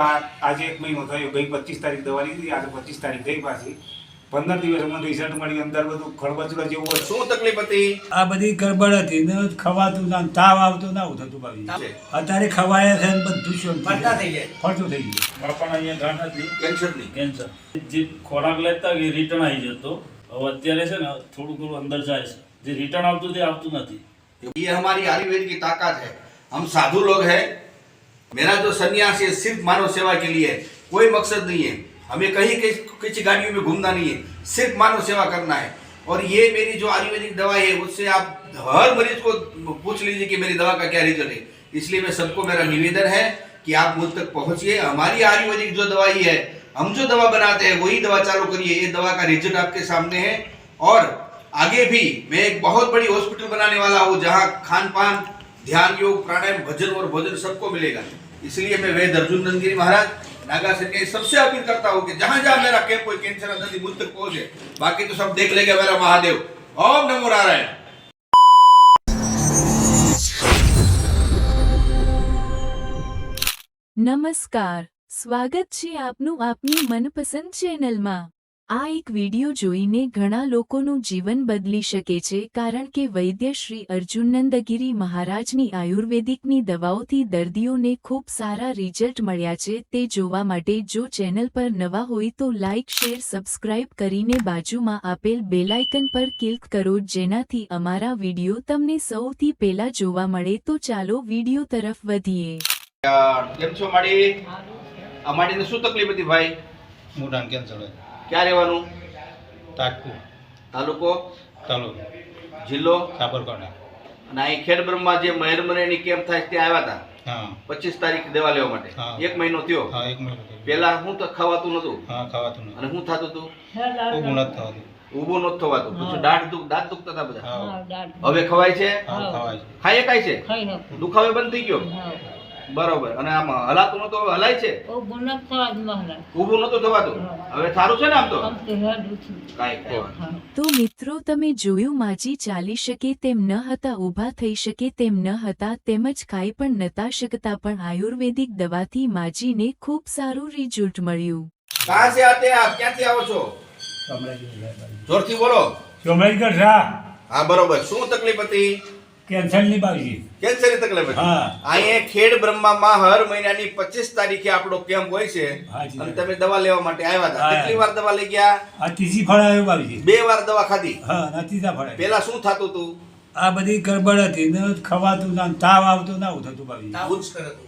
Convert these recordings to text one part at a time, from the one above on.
આ- આજે એક મહિનો થયો ગઈ પચીસ તારીખ દવા લીધી આજે પચીસ તારીખ થઈ પાછી પંદર દિવસ મને રિઝલ્ટ મળી અંદર બધું ખળબચડા જેવું હતું શું તકલીફ હતી આ બધી ગડબડ હતી ને ખવાતું ના તાવ આવતો ના થતું ભાઈ છે. અત્યારે ખવાય છે ને બધું શાંતિ છે. ફરતા થઈ જાય. ફરતું થઈ ગયું બાપાના અહીંયા ગાંઠ હતી કેન્સરની કેન્સર જે ખોરાક લેતા એ રિટર્ન આવી જતો હવે અત્યારે છે ને થોડું થોડું અંદર જાય છે જે રિટર્ન આવતું તે આવતું નથી ये हमारी आयुर्वेद की ताकत है हम साधु लोग हैं मेरा जो संन्यास है, सिर्फ़ मानव सेवा के लिए है। कोई मकसद नहीं है। हमें कहीं किसी गाड़ियों में घूमना नहीं है। सिर्फ़ मानव सेवा करना है। और ये मेरी जो आयुर्वेदिक दवाई है, उससे आप हर मरीज़ को पूछ लीजिए कि मेरी दवा का क्या रिज़ल्ट है। इसलिए मैं सबको मेरा निवेदन है कि आप मुझ तक पहुंचिए। हमारी आयुर्वेदिक जो दवाई है, हम जो दवा बनाते हैं, वही दवा चालू करिए। ये दवा का रिज़ल्ट आपके सामने है। और आगे भी मैं एक बहुत बड़ी हॉस्पिटल बनाने वाला हूँ, जहाँ खान पान, ध्यान योग, प्राणायाम, भजन और भोजन सबको मिलेगा। इसलिए मैं वैद्य अर्जुन नंदगिरी महाराज नागा से मैं सबसे अपील करता हूँ कि जहां जहां मेरा कैंप कोई कैंसर अंदर मुझ तक पहुंचे बाकी तो सब देख लेगा मेरा महादेव ओम नमो नारायण નમસ્કાર સ્વાગત છે આપનું આપની મનપસંદ ચેનલમાં આ એક વિડિયો જોઈને ઘણા લોકોનું જીવન બદલી શકે છે કારણ કે વૈદ્ય શ્રી અર્જુનંદગીરી મહારાજની આયુર્વેદિકની દવાઓથી દર્દીઓને ખૂબ સારા રિઝલ્ટ મળ્યા છે તે જોવા માટે જો ચેનલ પર નવા હોય તો લાઇક શેર સબસ્ક્રાઇબ કરીને બાજુમાં આપેલ બેલાઇકન પર ક્લિક કરો જેનાથી અમારા વિડિયો તમને સૌથી પહેલા જોવા મળે તો ચાલો વિડિયો તરફ વધીએ. કેમ છો માડી? શું તકલીફ હતી ભાઈ? મોઢાનું કેન્સર હોય ક્યાં રહેવાનું? તાકુ તાલુકો? તાલુકો. જિલ્લો? સાબરકાંઠા. અને અહીં ખેડ બ્રહ્મા જે મહેરમરેની કેમ્પ થાય ત્યાં આવ્યા હતા પચીસ તારીખ દેવા લેવા માટે? એક મહિનો થયો. પેલા હું તો ખાવાતું નતું ખાવાતું અને હું થતું હતું ઊભું નથી થવાતું. ઊભું નતું થવાતું. પછી દાંત દુખ દાંત દુખતા હતા બધા? હવે ખવાય છે? ખવાય છે. ખાઈ કાય છે? દુખાવે બંધ થઈ ગયો? હા. બરોબર. અને આમ હલાતું તો હલાય છે? ઓ ગુનક થવા જ મહારાજ. ઊભું નતું થવાતું? હવે સારું છે ને આમ તો? આમ તો મિત્રો તમે જોયું માજી ચાલી શકે તેમ ન હતા ઊભા થઈ શકે તેમ ન હતા તેમજ ખાઈ પણ નતા શકતા પણ આયુર્વેદિક દવાથી માજીને ખૂબ સારું રિઝલ્ટ મળ્યું. નહીં. છે સે આતે આપ ક્યાંથી આવો છો? જોરથી બોલો. શાહ હા બરોબર. શું તકલીફ હતી? કેન્સરની બાજી કેન્સરની તકલીફ હા. અહીંયા ખેડ બ્રહ્મામાં હર મહિનાની પચીસ તારીખે આપણો કેમ્પ હોય છે. અને તમે દવા લેવા માટે આવ્યા હતા. કેટલી વાર દવા લઈ ગયા? આ ત્રીજી ફળ આવ્યો બાજી બે વાર દવા ખાધી. હા ત્રીજા ફળ પેલા શું થતું હતું? આ બધી ગડબડ હતી. ને ખવાતું ના તાવ આવતો ના થતું બાજી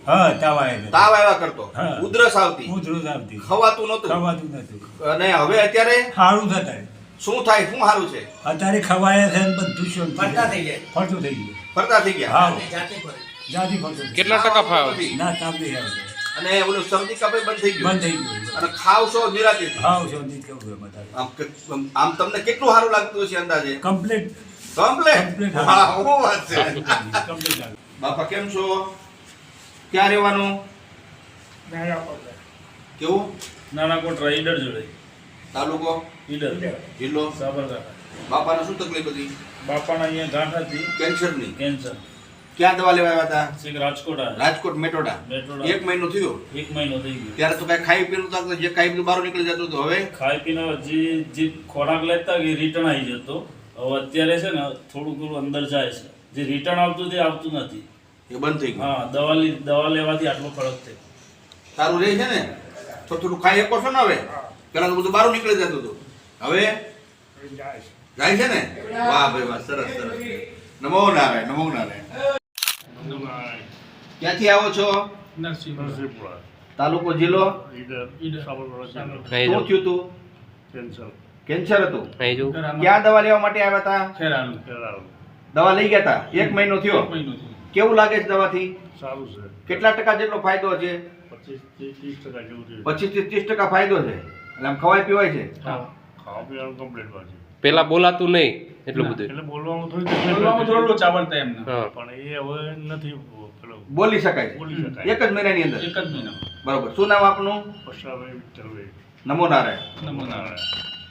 હા તાવ આવ્યો તાવ આવ્યા કરતો. ઉધરસ આવતી. ઉધરસ આવતી. ખવાતું નતું ખવાતું નતું અને હવે અત્યારે? સારું થતા. શું થાય? શું સારું છે? અત્યારે ખવાય છે ને બધું શું ફરતા થઈ જાય. ફરતું થઈ ગયું. ફરતા થઈ ગયા? હા. જાતે ફરે. ફરતું કેટલા ટકા ફાવ? ના આવે અને ઓલું શરદી કપે બંધ થઈ ગયું? બંધ થઈ ગયું. અને ખાવ છો નિરાતે? ખાવ છે આમ આમ તમને કેટલું સારું લાગતું હશે અંદાજે? કમ્પ્લીટ. કમ્પ્લીટ? હા હું વાત છે? બાપા કેમ છો? ક્યાં રહેવાનું? કેવું? નાનાકોટ રાઈડર જોડે. તાલુકો? ઈડર. જિલ્લો? સાબરકાંઠા. બાપાને શું તકલીફ હતી? બાપાના અહીંયા ગાંઠ હતી. કેન્સરની? કેન્સર. ક્યાં દવા લેવા આવ્યા હતા? રાજકોટ. રાજકોટ મેટોડા. મેટોડા. એક મહિનો થયો? એક મહિનો થઈ ગયો. ત્યારે તો કઈ ખાઈ પીનું તો જે ખાઈ પીનું બહાર નીકળી જતું હતું. હવે? ખાઈ પીને જે જે ખોરાક લેતા એ રિટર્ન આવી જતો. હવે અત્યારે છે ને થોડું થોડું અંદર જાય છે. જે રિટર્ન આવતું તે આવતું નથી. એ બંધ થઈ ગયું. હા દવા દવા લેવાથી આટલો ફરક થયો સારું રહે છે ને? તો થોડું ખાઈ શકો છો ને હવે? પેલા તો બધું બહાર નીકળી જતું હતું. હવે? જાય છે ને? વાહ ભાઈ વાહ સરસ સરસ. નમો નારાયણ નમો નારાયણ. ક્યાંથી આવો છો? તાલુકો જિલ્લો? શું થયું તું? કેન્સર. હતું? ક્યાં દવા લેવા માટે આવ્યા હતા દવા લઈ ગયા હતા એક મહિનો થયો? કેવું લાગે છે દવાથી? સારું છે. કેટલા ટકા જેટલો ફાયદો છે? ત્રીસ ટકા જેવું છે પચીસથી ત્રીસ ટકા ફાયદો છે? એટલે આમ ખવાય પીવાય છે? ખાવા પીવાનું કમ્પ્લીટ છે. પેલા બોલાતું નહીં એટલું બધું. એટલે બોલવામાં થોડું બોલવામાં થોડું ચાવડતા એમને પણ એ હવે નથી પેલો બોલી શકાય બોલી શકાય. એક જ મહિનાની અંદર? એક જ મહિના બરોબર. શું નામ આપનું? નમો નારાયણ નમો નારાયણ